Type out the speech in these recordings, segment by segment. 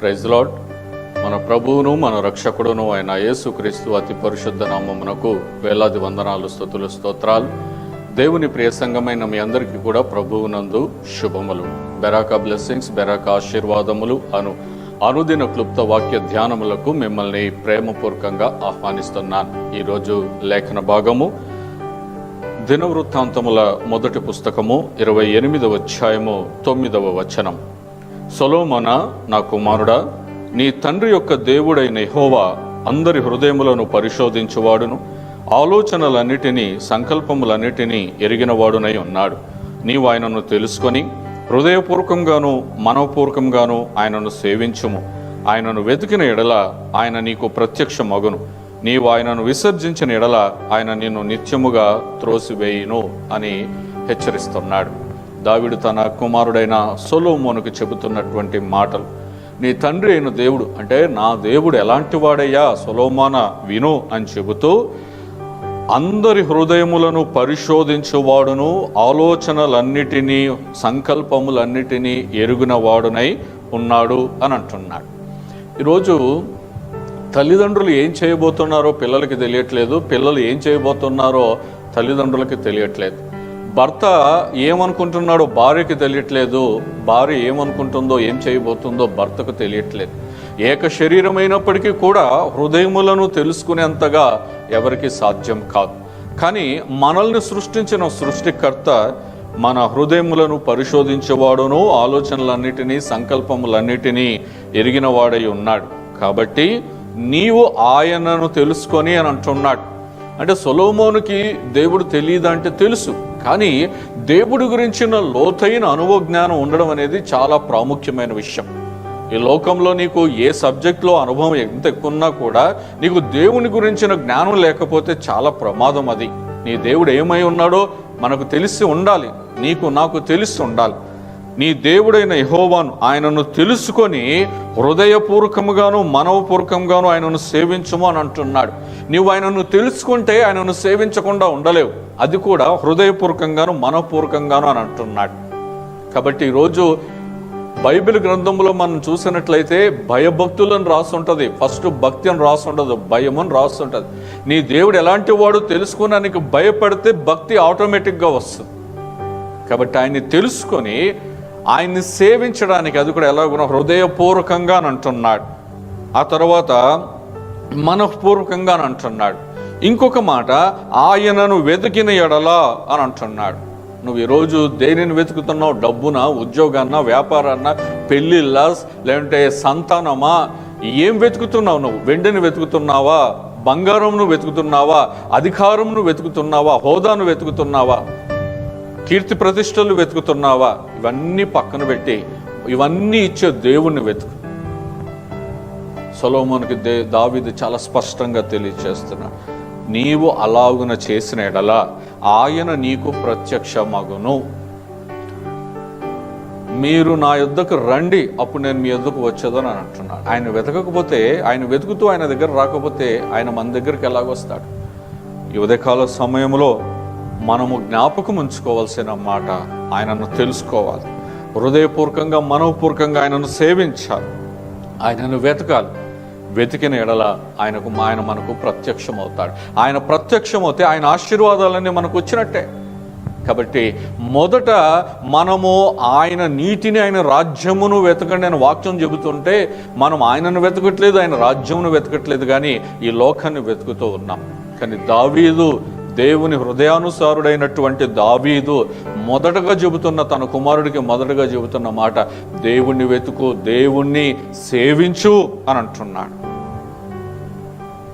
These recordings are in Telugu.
ప్రైజ్ లాడ్ మన ప్రభువును మన రక్షకుడును అయిన యేసుక్రీస్తు అతి పరిశుద్ధ నామమునకు వేలాది వందనాలు స్థుతులు స్తోత్రాలు. దేవుని ప్రియసంగమైన మీ అందరికీ కూడా ప్రభువునందు శుభములు. బెరాకా బ్లెస్సింగ్స్ బెరాకా ఆశీర్వాదములు అను అనుదిన క్లుప్త వాక్య ధ్యానములకు మిమ్మల్ని ప్రేమపూర్వకంగా ఆహ్వానిస్తున్నాను. ఈరోజు లేఖన భాగము దినవృత్తాంతముల మొదటి పుస్తకము ఇరవై ఎనిమిదవ అధ్యాయము తొమ్మిదవ వచనం. సొలోమన నా కుమారుడా నీ తండ్రి యొక్క దేవుడైన హోవా అందరి హృదయములను పరిశోధించువాడును. ఆలోచనలన్నిటినీ సంకల్పములన్నిటినీ ఎరిగినవాడునై ఉన్నాడు. నీవు ఆయనను తెలుసుకొని హృదయపూర్వకంగాను మనవపూర్వకంగాను ఆయనను సేవించుము. ఆయనను వెతికిన ఎడల ఆయన నీకు ప్రత్యక్ష మగును నీవు ఆయనను విసర్జించిన ఎడల ఆయన నిన్ను నిత్యముగా త్రోసివేయును అని హెచ్చరిస్తున్నాడు. దావిడు తన కుమారుడైన సొలోమోనుకు చెబుతున్నటువంటి మాటలు. నీ తండ్రి అయిన దేవుడు అంటే నా దేవుడు ఎలాంటి వాడయ్యా? సొలోమాన విను అని చెబుతూ అందరి హృదయములను పరిశోధించువాడును. ఆలోచనలన్నిటినీ సంకల్పములన్నిటినీ ఎరుగున వాడునై ఉన్నాడు అని అంటున్నాడు. ఈరోజు తల్లిదండ్రులు ఏం చేయబోతున్నారో పిల్లలకి తెలియట్లేదు. పిల్లలు ఏం చేయబోతున్నారో తల్లిదండ్రులకి తెలియట్లేదు. భర్త ఏమనుకుంటున్నాడో భార్యకి తెలియట్లేదు భార్య ఏమనుకుంటుందో ఏం చేయబోతుందో భర్తకు తెలియట్లేదు. ఏక శరీరమైనప్పటికీ కూడా హృదయములను తెలుసుకునేంతగా ఎవరికి సాధ్యం కాదు. కానీ మనల్ని సృష్టించిన సృష్టికర్త మన హృదయములను పరిశోధించేవాడును ఆలోచనలన్నిటినీ సంకల్పములన్నిటినీ ఎరిగిన వాడై ఉన్నాడు. కాబట్టి నీవు ఆయనను తెలుసుకొని అని అంటున్నాడు. అంటే సొలోమోనుకి దేవుడు తెలియదు అంటే తెలుసు. కానీ దేవుడి గురించిన లోతైన అనుభవ జ్ఞానం ఉండడం అనేది చాలా ప్రాముఖ్యమైన విషయం. ఈ లోకంలో నీకు ఏ సబ్జెక్ట్లో అనుభవం ఎంత ఎక్కువ ఉన్నా కూడా నీకు దేవుని గురించిన జ్ఞానం లేకపోతే చాలా ప్రమాదం అది. నీ దేవుడు ఏమై ఉన్నాడో మనకు తెలిసి ఉండాలి. నీకు నాకు తెలిసి ఉండాలి. నీ దేవుడైన యహోవాను ఆయనను తెలుసుకొని హృదయపూర్వకంగాను మనవపూర్వకంగాను ఆయనను సేవించము అని అంటున్నాడు. నీవు ఆయనను తెలుసుకుంటే ఆయనను సేవించకుండా ఉండలేవు. అది కూడా హృదయపూర్వకంగాను మనపూర్వకంగాను అని అంటున్నాడు. కాబట్టి ఈరోజు బైబిల్ గ్రంథంలో మనం చూసినట్లయితే భయభక్తులను రాస్తుంటది ఫస్ట్ భక్తి అని రాస్తుంటది భయం అని రాస్తుంటది నీ దేవుడు ఎలాంటి వాడు తెలుసుకోవడానికి భయపడితే భక్తి ఆటోమేటిక్గా వస్తుంది. కాబట్టి ఆయన్ని తెలుసుకొని ఆయన్ని సేవించడానికి అది కూడా ఎలాగున్నా హృదయపూర్వకంగా అని అంటున్నాడు. ఆ తర్వాత మనఃపూర్వకంగా అని అంటున్నాడు. ఇంకొక మాట ఆయనను వెతికిన ఎడలా అని అంటున్నాడు. నువ్వు ఈరోజు దేనిని వెతుకుతున్నావు? డబ్బున ఉద్యోగాన్న వ్యాపారాన్న పెళ్ళిళ్ళ లేదంటే సంతానమా? ఏం వెతుకుతున్నావు నువ్వు? వెండిని వెతుకుతున్నావా? బంగారంను వెతుకుతున్నావా? అధికారంను వెతుకుతున్నావా? హోదాను వెతుకుతున్నావా? కీర్తి ప్రతిష్టలు వెతుకుతున్నావా? ఇవన్నీ పక్కన పెట్టి ఇవన్నీ ఇచ్చే దేవుణ్ణి వెతుకు. సొలోమోనికి దే దావిది చాలా స్పష్టంగా తెలియచేస్తున్నా. నీవు అలాగున చేసిన ఎడల ఆయన నీకు ప్రత్యక్షమగును. మీరు నా యుద్ధకు రండి అప్పుడు నేను మీ యుద్ధకు వచ్చేదని అని అంటున్నాడు. ఆయన వెతకకపోతే ఆయన వెతుకుతూ ఆయన దగ్గర రాకపోతే ఆయన మన దగ్గరికి ఎలాగొస్తాడు? ఈ ఉదయకాల సమయంలో మనము జ్ఞాపకం ఉంచుకోవాల్సిన మాట ఆయనను తెలుసుకోవాలి. హృదయపూర్వకంగా మనవపూర్వకంగా ఆయనను సేవించాలి. ఆయనను వెతకాలి. వెతికిన ఎడల ఆయనకు ఆయన మనకు ప్రత్యక్షమవుతాడు. ఆయన ప్రత్యక్షమవుతే ఆయన ఆశీర్వాదాలన్నీ మనకు వచ్చినట్టే. కాబట్టి మొదట మనము ఆయన నీతిని ఆయన రాజ్యమును వెతకండి అని వాక్యం చెబుతుంటే మనం ఆయనను వెతకట్లేదు ఆయన రాజ్యమును వెతకట్లేదు కానీ ఈ లోకాన్ని వెతుకుతూ ఉన్నాం. కానీ దావీదు దేవుని హృదయానుసారుడైనటువంటి దావీదు మొదటగా చెబుతున్న తన కుమారుడికి మొదటగా చెబుతున్న మాట దేవుణ్ణి వెతుకు దేవుణ్ణి సేవించు అని అంటున్నాడు.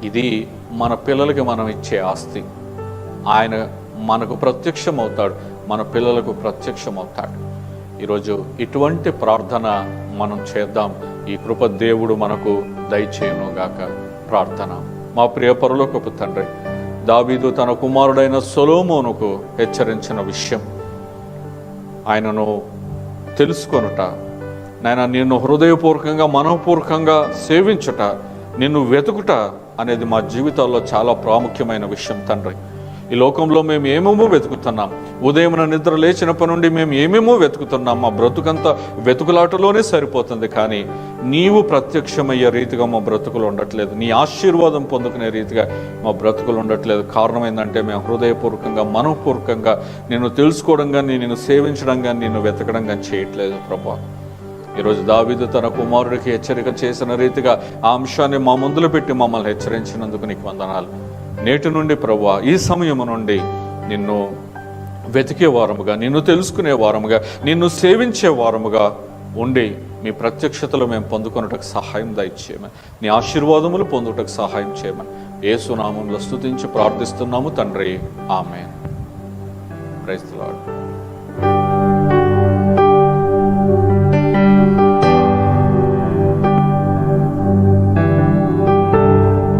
ఇది మన పిల్లలకి మనం ఇచ్చే ఆస్తి. ఆయన మనకు ప్రత్యక్షమవుతాడు మన పిల్లలకు ప్రత్యక్షమవుతాడు. ఈరోజు ఇటువంటి ప్రార్థన మనం చేద్దాం. ఈ కృప దేవుడు మనకు దయచేయనుగాక. ప్రార్థన. మా ప్రియ పరులోకపు తండ్రి దావీదు తన కుమారుడైన సొలోమోనుకు హెచ్చరించిన విషయం. ఆయనను తెలుసుకొనుట నాయన నిన్ను హృదయపూర్వకంగా మనఃపూర్వకంగా సేవించుట నిన్ను వెతుకుట అనేది మా జీవితాల్లో చాలా ప్రాముఖ్యమైన విషయం తండ్రి. ఈ లోకంలో మేము ఏమేమో వెతుకుతున్నాం. ఉదయం నిద్ర లేచినప్పటి నుండి మేము ఏమేమో వెతుకుతున్నాం. మా బ్రతుకంతా వెతుకులాటలోనే సరిపోతుంది కానీ నీవు ప్రత్యక్షమయ్యే రీతిగా మా బ్రతుకులు ఉండట్లేదు. నీ ఆశీర్వాదం పొందుకునే రీతిగా మా బ్రతుకులు ఉండట్లేదు. కారణం ఏంటంటే మేము హృదయపూర్వకంగా మనఃపూర్వకంగా నేను తెలుసుకోవడం కానీ నేను సేవించడం కానీ నేను వెతకడం కానీ చేయట్లేదు ప్రభా. ఈరోజు దావీదు తన కుమారుడికి హెచ్చరిక చేసిన రీతిగా ఆ అంశాన్ని మా ముందులో పెట్టి మమ్మల్ని హెచ్చరించినందుకు నీకు వందనాలు. నేటి నుండి ప్రభు ఈ సమయం నుండి నిన్ను వెతికే వారముగా నిన్ను తెలుసుకునే వారముగా నిన్ను సేవించే వారముగా ఉండి మీ ప్రత్యక్షతలు మేము పొందుకొనుటకు సహాయం దయచేయమని నీ ఆశీర్వాదములు పొందుటకు సహాయం చేయమని ఏసునామంలో స్థుతించి ప్రార్థిస్తున్నాము తండ్రి. ఆమె క్రైస్తలాడు